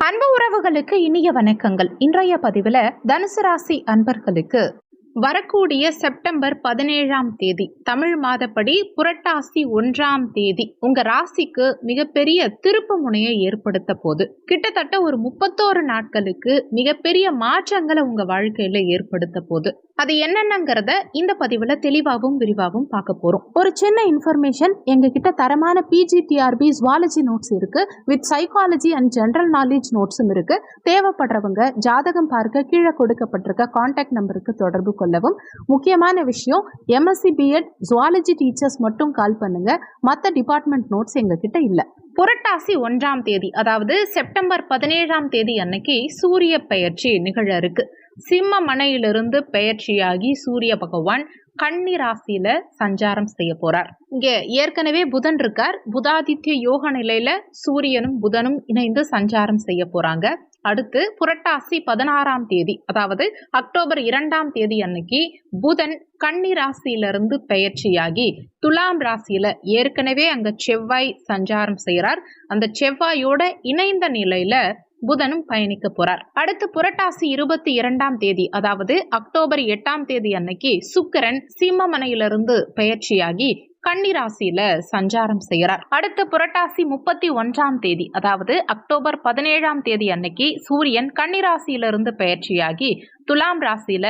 அன்பு உறவுகளுக்கு இனிய வணக்கங்கள். இன்றைய பதிவில் தனுசு ராசி அன்பர்களுக்கு வரக்கூடிய செப்டம்பர் பதினேழாம் தேதி தமிழ் மாதப்படி புரட்டாசி ஒன்றாம் தேதி உங்க ராசிக்கு மிகப்பெரிய திருப்பு முனையை ஏற்படுத்த போது கிட்டத்தட்ட ஒரு முப்பத்தோரு நாட்களுக்கு மிகப்பெரிய மாற்றங்களை உங்க வாழ்க்கையில ஏற்படுத்த போது அது என்னென்னங்கிறத இந்த பதிவுல தெளிவாகவும் விரிவாகவும் பார்க்க போறோம். ஒரு சின்ன இன்ஃபர்மேஷன் எங்க கிட்ட தரமான பிஜிடிஆர்பி ஜுவாலஜி நோட்ஸ் இருக்கு. With psychology and general knowledge நோட்ஸும் இருக்கு. தேவைப்படுறவங்க ஜாதகம் பார்க்க கீழே கொடுக்கப்பட்டிருக்க காண்டாக்ட் நம்பருக்கு தொடர்பு கொள்ளவும். முக்கியமான விஷயம் எம்எஸ்சி பிஎட் ஜுவாலஜி டீச்சர்ஸ் மட்டும் கால் பண்ணுங்க. மற்ற டிபார்ட்மெண்ட் நோட்ஸ் எங்ககிட்ட இல்லை. புரட்டாசி ஒன்றாம் தேதி அதாவது செப்டம்பர் பதினேழாம் தேதி அன்னைக்கு சூரிய பெயர்ச்சி நிகழ இருக்கு. சிம்ம மனையிலிருந்து பெயர்ச்சியாகி சூரிய பகவான் கன்னி ராசியில சஞ்சாரம் செய்ய போறார். இங்க ஏற்கனவே புதன் இருக்கார். புதாதித்ய யோக நிலையில சூரியனும் புதனும் இணைந்து சஞ்சாரம் செய்ய போறாங்க. அடுத்து புரட்டாசி பதினாறாம் தேதி அதாவது அக்டோபர் இரண்டாம் தேதி அன்னைக்கு புதன் கன்னி ராசியிலிருந்து பெயர்ச்சியாகி துலாம் ராசியில ஏற்கனவே அங்க செவ்வாய் சஞ்சாரம் செய்கிறார் அந்த செவ்வாயோட இணைந்த நிலையில புதனும் பயணிக்க போறார். அடுத்து புரட்டாசி இருபத்தி இரண்டாம் தேதி அதாவது அக்டோபர் எட்டாம் தேதி அன்னைக்கு சுக்கிரன் சிம்மமனையிலிருந்து பயிற்சியாகி கன்னிராசியில சஞ்சாரம் செய்கிறார். அடுத்து புரட்டாசி முப்பத்தி ஒன்றாம் தேதி அதாவது அக்டோபர் பதினேழாம் தேதி அன்னைக்கு சூரியன் கன்னிராசியிலிருந்து பயிற்சியாகி துலாம் ராசியில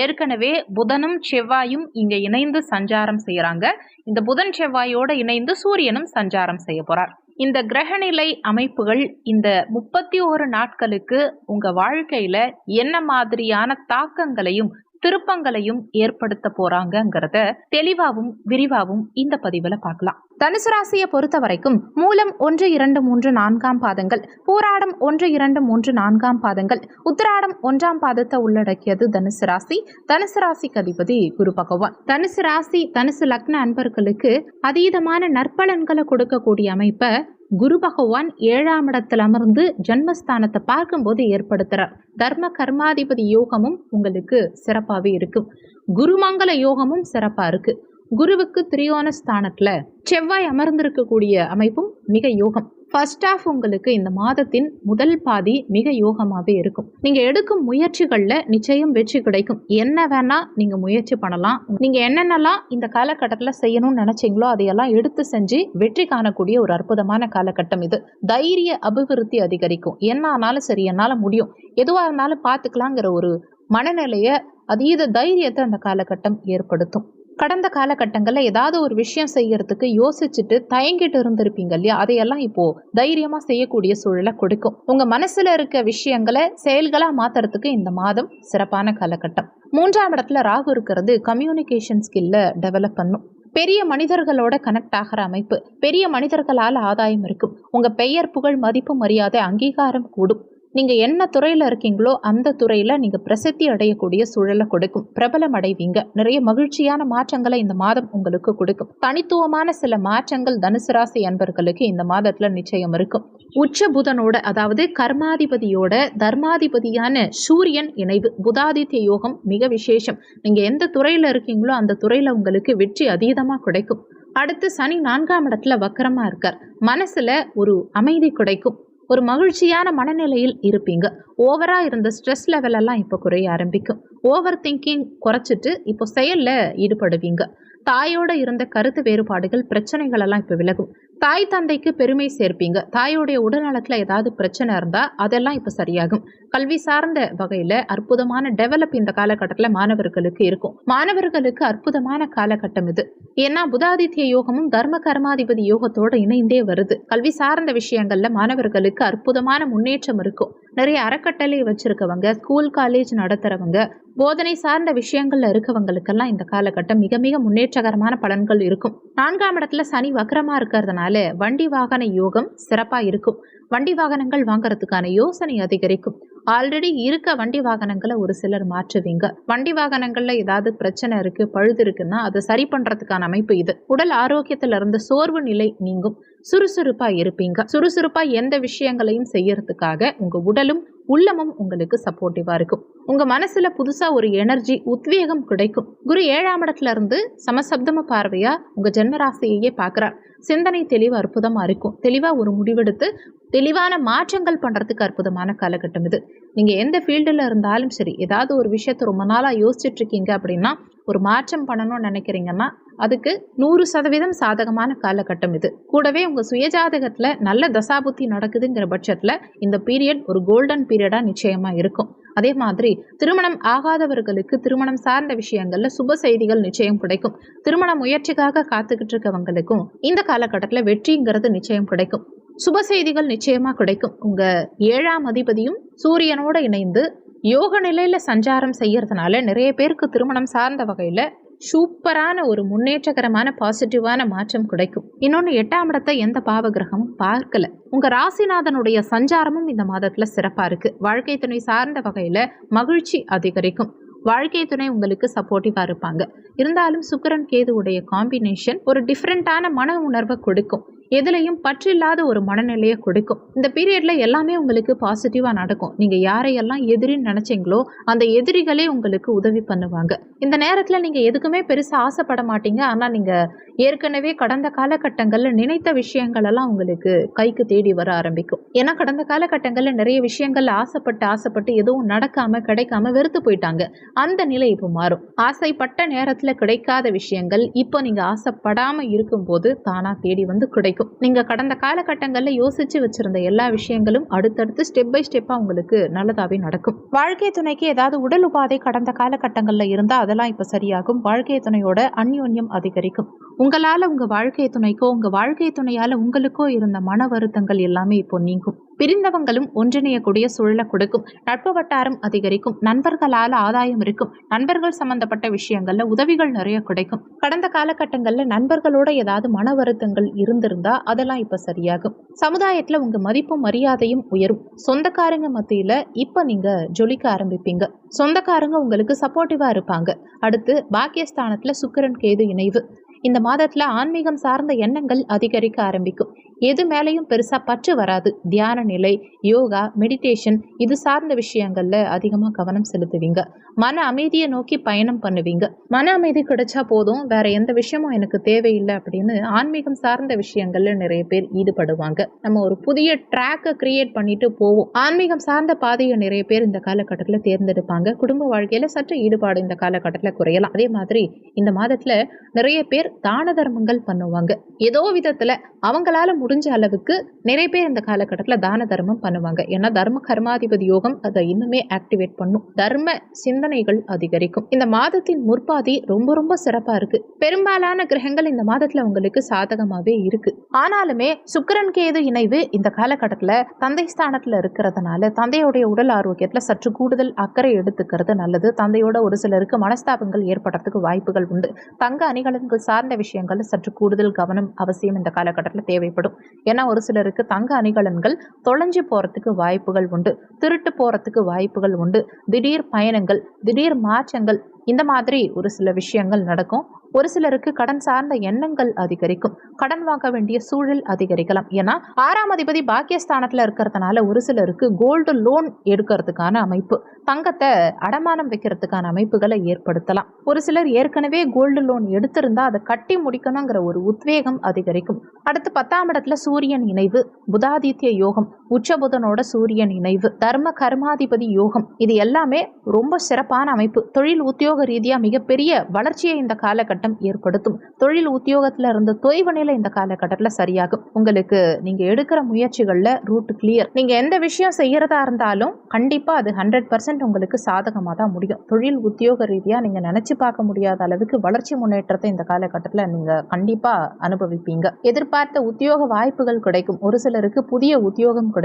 ஏற்கனவே புதனும் செவ்வாயும் இங்க இணைந்து சஞ்சாரம் செய்யறாங்க இந்த புதன் செவ்வாயோட இணைந்து சூரியனும் சஞ்சாரம் செய்ய போறார். இந்த கிரகநிலை அமைப்புகள் இந்த முப்பத்தி ஒரு நாட்களுக்கு உங்கள் வாழ்க்கையில் என்ன மாதிரியான தாக்கங்களையும் திருப்பங்களையும் ஏற்படுத்த போறாங்கங்கிறத தெளிவாகவும் விரிவாகவும் இந்த பதிவுல பார்க்கலாம். தனுசு ராசியை பொறுத்த வரைக்கும் மூலம் ஒன்று இரண்டு மூன்று நான்காம் பாதங்கள் பூராடம் ஒன்று இரண்டு மூன்று நான்காம் பாதங்கள் உத்திராடம் ஒன்றாம் பாதத்தை உள்ளடக்கியது தனுசு ராசி. தனுசு ராசிக்கு அதிபதி குரு பகவான். தனுசு ராசி தனுசு லக்ன அன்பர்களுக்கு அதீதமான நற்பலன்களை கொடுக்கக்கூடிய அமைப்பை குரு பகவான் ஏழாம் இடத்தில் அமர்ந்து ஜன்மஸ்தானத்தை பார்க்கும்போது ஏற்படுத்துறார். தர்ம கர்மாதிபதி யோகமும் உங்களுக்கு சிறப்பாகவே இருக்கும். குருமங்கல யோகமும் சிறப்பாக இருக்கு. குருவுக்கு திரியோன ஸ்தானத்தில் செவ்வாய் அமர்ந்திருக்கக்கூடிய அமைப்பும் மிக யோகம். ஃபர்ஸ்ட் ஆஃப் உங்களுக்கு இந்த மாதத்தின் முதல் பாதி மிக யோகமாகவே இருக்கும். நீங்கள் எடுக்கும் முயற்சிகளில் நிச்சயம் வெற்றி கிடைக்கும். என்ன வேணால் நீங்கள் முயற்சி பண்ணலாம். நீங்கள் என்னென்னலாம் இந்த காலகட்டத்தில் செய்யணும்னு நினச்சிங்களோ அதையெல்லாம் எடுத்து செஞ்சு வெற்றி காணக்கூடிய ஒரு அற்புதமான காலகட்டம் இது. தைரிய அபிவிருத்தி அதிகரிக்கும். என்ன ஆனாலும் சரி என்னால் முடியும். எதுவாக இருந்தாலும் பார்த்துக்கலாங்கிற ஒரு மனநிலையை அதீத தைரியத்தை அந்த காலகட்டம் ஏற்படுத்தும். கடந்த காலகட்டங்களில் ஏதாவது ஒரு விஷயம் செய்யறதுக்கு யோசிச்சுட்டு தயங்கிட்டு இருந்திருப்பீங்க இல்லையா? அதையெல்லாம் இப்போ தைரியமா செய்யக்கூடிய சூழலை கொடுக்கும். உங்க மனசுல இருக்க விஷயங்களை செயல்களா மாத்துறதுக்கு இந்த மாதம் சிறப்பான காலகட்டம். மூன்றாம் இடத்துல ராகு இருக்கிறது. கம்யூனிகேஷன் ஸ்கில்ல டெவலப் பண்ணும். பெரிய மனிதர்களோட கனெக்ட் ஆகிற அமைப்பு. பெரிய மனிதர்களால் ஆதாயம் இருக்கும். உங்க பெயர் புகழ் மதிப்பு மரியாதை அங்கீகாரம் கூடும். நீங்கள் என்ன துறையில் இருக்கீங்களோ அந்த துறையில் நீங்கள் பிரசித்தி அடையக்கூடிய சூழலை கொடுக்கும். பிரபலம் அடைவீங்க. நிறைய மகிழ்ச்சியான மாற்றங்களை இந்த மாதம் உங்களுக்கு கொடுக்கும். தனித்துவமான சில மாற்றங்கள் தனுசு ராசி அன்பர்களுக்கு இந்த மாதத்தில் நிச்சயம் இருக்கும். உச்ச புதனோட அதாவது கர்மாதிபதியோட தர்மாதிபதியான சூரியன் இணைவு புதாதித்ய யோகம் மிக விசேஷம். நீங்கள் எந்த துறையில் இருக்கீங்களோ அந்த துறையில் உங்களுக்கு வெற்றி அதீதமாக கிடைக்கும். அடுத்து சனி நான்காம் இடத்துல வக்கரமாக இருக்கார். மனசில் ஒரு அமைதி கிடைக்கும். ஒரு மகிழ்ச்சியான மனநிலையில் இருப்பீங்க. ஓவராக இருந்த ஸ்ட்ரெஸ் லெவலெல்லாம் இப்போ குறைய ஆரம்பிக்கும். ஓவர் திங்கிங் குறைச்சிட்டு இப்போ செயலில் ஈடுபடுவீங்க. தாயோட இருந்த கருத்து வேறுபாடுகள் பிரச்சனைகள் எல்லாம் இப்போ விலகும். தாய் தந்தைக்கு பெருமை சேர்ப்பீங்க. தாயோடைய உடல்நலத்தில் ஏதாவது பிரச்சனை இருந்தால் அதெல்லாம் இப்போ சரியாகும். கல்வி சார்ந்த வகையில் அற்புதமான டெவலப் இந்த காலகட்டத்தில் மாணவர்களுக்கு இருக்கும். மாணவர்களுக்கு அற்புதமான காலகட்டம் இது. ஏன்னா புதாதித்ய யோகமும் தர்ம கர்மாதிபதி யோகத்தோடு இணைந்தே வருது. கல்வி சார்ந்த விஷயங்கள்ல மாணவர்களுக்கு அற்புதமான முன்னேற்றம் இருக்கும். நிறைய அறக்கட்டளை வச்சிருக்கவங்க ஸ்கூல் காலேஜ் நடத்துறவங்க போதனை சார்ந்த விஷயங்கள்ல இருக்கவங்களுக்கெல்லாம் இந்த காலகட்டம் மிக மிக முன்னேற்றகரமான பலன்கள் இருக்கும். நான்காம் இடத்துல சனி வக்கரமா இருக்கிறதுனால வண்டி வாகன யோகம் சிறப்பா இருக்கும். வண்டி வாகனங்கள் வாங்குறதுக்கான யோசனை அதிகரிக்கும். ஆல்ரெடி இருக்க வண்டி வாகனங்களை ஒரு சிலர் மாற்றுவீங்க. வண்டி வாகனங்கள்ல ஏதாவது பிரச்சனை இருக்கு பழுது இருக்குன்னா அதை சரி பண்றதுக்கான அமைப்பு இது. உடல் ஆரோக்கியத்துல இருந்து சோர்வு நிலை நீங்கும். சுறுசுறுப்பா இருப்பீங்க. சுறுசுறுப்பா எந்த விஷயங்களையும் செய்யறதுக்காக உங்க உடலும் உள்ளமும் உங்களுக்கு சப்போர்ட்டிவா இருக்கும். உங்க மனசுல புதுசா ஒரு எனர்ஜி உத்வேகம் கிடைக்கும். குரு ஏழாம் இடத்துல இருந்து சமசப்தம பார்வையா உங்க ஜென்மராசியையே ராசியையே சிந்தனை தெளிவு அற்புதமா இருக்கும். தெளிவா ஒரு முடிவெடுத்து தெளிவான மாற்றங்கள் பண்ணுறதுக்கு அற்புதமான காலகட்டம் இது. நீங்கள் எந்த ஃபீல்டில் இருந்தாலும் சரி ஏதாவது ஒரு விஷயத்தை ரொம்ப நாளாக யோசிச்சுட்டு இருக்கீங்க அப்படின்னா ஒரு மாற்றம் பண்ணணும்னு நினைக்கிறீங்கன்னா அதுக்கு நூறு சதவீதம் சாதகமான காலகட்டம் இது. கூடவே உங்கள் சுயஜாதகத்தில் நல்ல தசாபுத்தி நடக்குதுங்கிற பட்சத்தில் இந்த பீரியட் ஒரு கோல்டன் பீரியடாக நிச்சயமாக இருக்கும். அதே மாதிரி திருமணம் ஆகாதவர்களுக்கு திருமணம் சார்ந்த விஷயங்கள்ல சுப செய்திகள் நிச்சயம் கிடைக்கும். திருமண முயற்சிக்காக காத்துக்கிட்டு இருக்கவங்களுக்கும் இந்த காலகட்டத்தில் வெற்றிங்கிறது நிச்சயம் கிடைக்கும். சுப செய்திகள் நிச்சயமாக கிடைக்கும். உங்கள் ஏழாம் அதிபதியும் சூரியனோட இணைந்து யோக நிலையில் சஞ்சாரம் செய்கிறதுனால நிறைய பேருக்கு திருமணம் சார்ந்த வகையில் சூப்பரான ஒரு முன்னேற்றகரமான பாசிட்டிவான மாற்றம் கிடைக்கும். இன்னொன்று எட்டாம் இடத்தை எந்த பாவகிரகமும் பார்க்கல. உங்கள் ராசிநாதனுடைய சஞ்சாரமும் இந்த மாதத்தில் சிறப்பாக இருக்கு. வாழ்க்கை துணை சார்ந்த வகையில் மகிழ்ச்சி அதிகரிக்கும். வாழ்க்கை துணை உங்களுக்கு சப்போர்ட்டிவாக இருப்பாங்க. இருந்தாலும் சுக்கரன் கேதுவுடைய காம்பினேஷன் ஒரு டிஃப்ரெண்ட்டான மன உணர்வை கொடுக்கும். எதுலையும் பற்றில்லாத ஒரு மனநிலையை கொடுக்கும். இந்த பீரியட்ல எல்லாமே உங்களுக்கு பாசிட்டிவாக நடக்கும். நீங்கள் யாரையெல்லாம் எதிரின்னு நினச்சிங்களோ அந்த எதிரிகளே உங்களுக்கு உதவி பண்ணுவாங்க. இந்த நேரத்தில் நீங்கள் எதுக்குமே பெருசாக ஆசைப்பட மாட்டீங்க. ஆனால் நீங்கள் ஏற்கனவே கடந்த காலகட்டங்களில் நினைத்த விஷயங்கள் எல்லாம் உங்களுக்கு கைக்கு தேடி வர ஆரம்பிக்கும். ஏன்னா கடந்த காலகட்டங்களில் நிறைய விஷயங்கள் ஆசைப்பட்டு ஆசைப்பட்டு எதுவும் நடக்காம கிடைக்காம வெறுத்து போயிட்டாங்க. அந்த நிலை இப்போ மாறும். ஆசைப்பட்ட நேரத்தில் கிடைக்காத விஷயங்கள் இப்போ நீங்கள் ஆசைப்படாமல் இருக்கும்போது தானாக தேடி வந்து கிடைக்கும். நீங்க கடந்த காலகட்டங்களில் யோசிச்சு வச்சிருந்த எல்லா விஷயங்களும் அடுத்தடுத்து ஸ்டெப் பை ஸ்டெப்பாக உங்களுக்கு நல்லதாவே நடக்கும். வாழ்க்கை துணைக்கு ஏதாவது உடல் உபாதை கடந்த காலகட்டங்களில் இருந்தா அதெல்லாம் இப்போ சரியாகும். வாழ்க்கை துணையோட அந்யோன்யம் அதிகரிக்கும். உங்களால உங்க வாழ்க்கை துணைக்கோ உங்க வாழ்க்கை துணையால உங்களுக்கோ இருந்த மன வருத்தங்கள் எல்லாமே இப்போ நீங்கும். பிரிந்தவங்களும் ஒன்றிணையக்கூடிய சூழலை கொடுக்கும். நட்பு வட்டாரம் அதிகரிக்கும். நண்பர்களால் ஆதாயம் இருக்கும். நண்பர்கள் சம்பந்தப்பட்ட விஷயங்கள்ல உதவிகள் நிறைய கிடைக்கும். கடந்த காலகட்டங்கள்ல நண்பர்களோட ஏதாவது மன வருத்தங்கள் இருந்திருந்தா அதெல்லாம் இப்ப சரியாகும். சமுதாயத்துல உங்க மதிப்பும் மரியாதையும் உயரும். சொந்தக்காரங்க மத்தியில இப்ப நீங்க ஜொலிக்க ஆரம்பிப்பீங்க. சொந்தக்காரங்க உங்களுக்கு சப்போர்ட்டிவா இருப்பாங்க. அடுத்து பாக்கியஸ்தானத்துல சுக்கிரன் கேது இணைவு. இந்த மாதத்துல ஆன்மீகம் சார்ந்த எண்ணங்கள் அதிகரிக்க ஆரம்பிக்கும். எது மேலேயும் பெருசாக பற்று வராது. தியான நிலை யோகா மெடிடேஷன் இது சார்ந்த விஷயங்களில் அதிகமாக கவனம் செலுத்துவீங்க. மன அமைதியை நோக்கி பயணம் பண்ணுவீங்க. மன அமைதி கிடைச்சா போதும். வேற எந்த விஷயமும் எனக்கு தேவையில்லை அப்படின்னு ஆன்மீகம் சார்ந்த விஷயங்கள்ல நிறைய பேர் ஈடுபடுவாங்க. நம்ம ஒரு புதிய ட்ராக்கை கிரியேட் பண்ணிட்டு போவோம். ஆன்மீகம் சார்ந்த பாதையை நிறைய பேர் இந்த காலகட்டத்தில் தேர்ந்தெடுப்பாங்க. குடும்ப வாழ்க்கையில சற்று ஈடுபாடு இந்த காலகட்டத்தில் குறையலாம். அதே மாதிரி இந்த மாதத்துல நிறைய பேர் தான தர்மங்கள் பண்ணுவாங்க. ஏதோ விதத்துல அவங்களால முடிஞ்ச அளவுக்கு நிறைய பேர் இந்த காலகட்டத்தில் தான தர்மம் பண்ணுவாங்க. ஏன்னா தர்ம கர்மாதிபதி யோகம் அதை இன்னுமே ஆக்டிவேட் பண்ணும். தர்ம சிந்தனைகள் அதிகரிக்கும். இந்த மாதத்தின் முற்பாதி ரொம்ப ரொம்ப சிறப்பா இருக்கு. பெரும்பாலான கிரகங்கள் இந்த மாதத்துல உங்களுக்கு சாதகமாவே இருக்கு. ஆனாலுமே சுக்கரன் கேது இணைவு இந்த காலகட்டத்தில் தந்தை ஸ்தானத்துல இருக்கிறதுனால தந்தையுடைய உடல் ஆரோக்கியத்துல சற்று கூடுதல் அக்கறை எடுத்துக்கிறது நல்லது. தந்தையோட ஒரு சிலருக்கு மனஸ்தாபங்கள் ஏற்படுறதுக்கு வாய்ப்புகள் உண்டு. தங்க அணிகலன்கள் சார்ந்த விஷயங்கள் சற்று கூடுதல் கவனம் அவசியம் இந்த காலகட்டத்தில் தேவைப்படும். ஏன்னா ஒரு சிலருக்கு தங்க அணிகலன்கள் தொலைஞ்சு போறதுக்கு வாய்ப்புகள் உண்டு. திருட்டு போறதுக்கு வாய்ப்புகள் உண்டு. திடீர் பயணங்கள் திடீர் மாற்றங்கள் இந்த மாதிரி ஒரு சில விஷயங்கள் நடக்கும். ஒரு சிலருக்கு கடன் சார்ந்த எண்ணங்கள் அதிகரிக்கும். கடன் வாங்க வேண்டிய சூழல் அதிகரிக்கலாம். ஏன்னா ஆறாம் அதிபதி பாக்கியஸ்தானத்தில் இருக்கிறதுனால ஒரு சிலருக்கு கோல்டு லோன் எடுக்கிறதுக்கான அமைப்பு தங்கத்தை அடமானம் வைக்கிறதுக்கான அமைப்புகளை ஏற்படுத்தலாம். ஒரு சிலர் ஏற்கனவே கோல்டு லோன் எடுத்திருந்தா அதை கட்டி முடிக்கணுங்கிற ஒரு உத்வேகம் அதிகரிக்கும். அடுத்து பத்தாம் இடத்துல சூரியன் இணைவு புதாதித்ய யோகம். உச்சபுதனோட சூரியன் இணைவு. தர்ம கர்மாதிபதி யோகம். இது எல்லாமே ரொம்ப சிறப்பான அமைப்பு. தொழில் உத்தியோக ரீதியாக மிகப்பெரிய வளர்ச்சியை இந்த காலகட்டம் ஏற்படுத்தும். தொழில் உத்தியோகத்தில் இருந்த தொய்வு நிலை இந்த காலகட்டத்தில் சரியாகும். உங்களுக்கு நீங்கள் எடுக்கிற முயற்சிகளில் ரூட் கிளியர் நீங்கள் எந்த விஷயம் செய்கிறதா இருந்தாலும் கண்டிப்பாக அது ஹண்ட்ரட் பர்சன்ட் உங்களுக்கு சாதகமாக தான் முடியும். தொழில் உத்தியோக ரீதியாக நீங்கள் நினச்சி பார்க்க முடியாத அளவுக்கு வளர்ச்சி முன்னேற்றத்தை இந்த காலகட்டத்தில் நீங்கள் கண்டிப்பாக அனுபவிப்பீங்க. எதிர்பார்த்த உத்தியோக வாய்ப்புகள் கிடைக்கும். ஒரு சிலருக்கு புதிய உத்தியோகம் கிடைக்கும்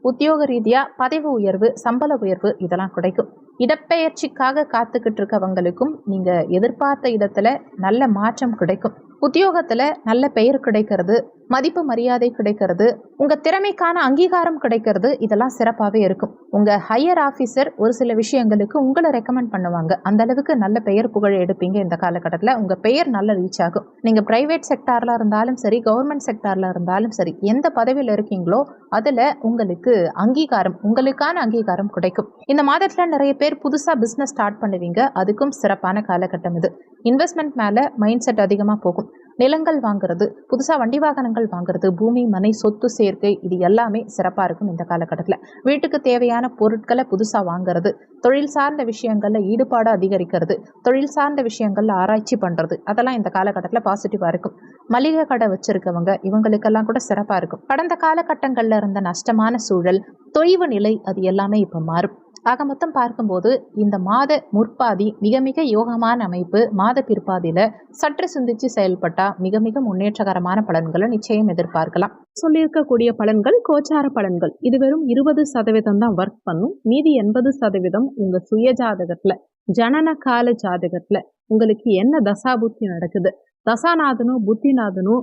உத்தியோக ரீதியா பதவி உயர்வு சம்பள உயர்வு இதெல்லாம் கிடைக்கும். இடப்பெயர்ச்சிக்காக காத்துக்கிட்டு இருக்கவங்களுக்கும் நீங்க எதிர்பார்த்த இடத்துல நல்ல மாற்றம் கிடைக்கும். உத்தியோகத்தில் நல்ல பெயர் கிடைக்கிறது மதிப்பு மரியாதை கிடைக்கிறது உங்கள் திறமைக்கான அங்கீகாரம் கிடைக்கிறது இதெல்லாம் சிறப்பாகவே இருக்கும். உங்கள் ஹையர் ஆஃபீஸர் ஒரு சில விஷயங்களுக்கு உங்களை ரெக்கமெண்ட் பண்ணுவாங்க. அந்த அளவுக்கு நல்ல பெயர் புகழ் எடுப்பீங்க இந்த காலகட்டத்தில். உங்கள் பெயர் நல்ல ரீச் ஆகும். நீங்கள் ப்ரைவேட் செக்டாரில் இருந்தாலும் சரி கவர்மெண்ட் செக்டாரில் இருந்தாலும் சரி எந்த பதவியில் இருக்கீங்களோ அதில் உங்களுக்கு அங்கீகாரம் உங்களுக்கான அங்கீகாரம் கிடைக்கும். இந்த மாதத்தில் நிறைய பேர் புதுசாக பிஸ்னஸ் ஸ்டார்ட் பண்ணுவீங்க. அதுக்கும் சிறப்பான காலகட்டம் இது. இன்வெஸ்ட்மெண்ட் மேலே மைண்ட் செட் அதிகமாக போகும். நிலங்கள் வாங்குறது புதுசாக வண்டி வாகனங்கள் வாங்குறது பூமி மனை சொத்து சேர்க்கை இது எல்லாமே சிறப்பாக இருக்கும் இந்த காலகட்டத்தில். வீட்டுக்கு தேவையான பொருட்களை புதுசாக வாங்குறது தொழில் சார்ந்த விஷயங்களில் ஈடுபாடு அதிகரிக்கிறது தொழில் சார்ந்த விஷயங்களில் ஆராய்ச்சி பண்ணுறது அதெல்லாம் இந்த காலகட்டத்தில் பாசிட்டிவாக இருக்கும். மளிகை கடை வச்சிருக்கவங்க இவங்களுக்கெல்லாம் கூட சிறப்பாக இருக்கும். கடந்த காலகட்டங்களில் இருந்த நஷ்டமான சூழல் தொய்வு நிலை அது எல்லாமே இப்போ மாறும். ஆக மொத்தம் பார்க்கும்போது இந்த மாத முற்பாதி மிக மிக யோகமான அமைப்பு மாத பிற்பாதியில சற்று சிந்திச்சு செயல்பட்டா மிக மிக முன்னேற்றகரமான பலன்களை நிச்சயம் எதிர்பார்க்கலாம். சொல்லியிருக்கக்கூடிய பலன்கள் கோச்சார பலன்கள். இது வெறும் இருபது சதவீதம் தான் ஒர்க் பண்ணும். மீதி எண்பது சதவீதம் உங்க சுய ஜாதகத்துல ஜனன கால ஜாதகத்துல உங்களுக்கு என்ன தசாபுத்தி நடக்குது? தசாநாதனும் புத்திநாதனும்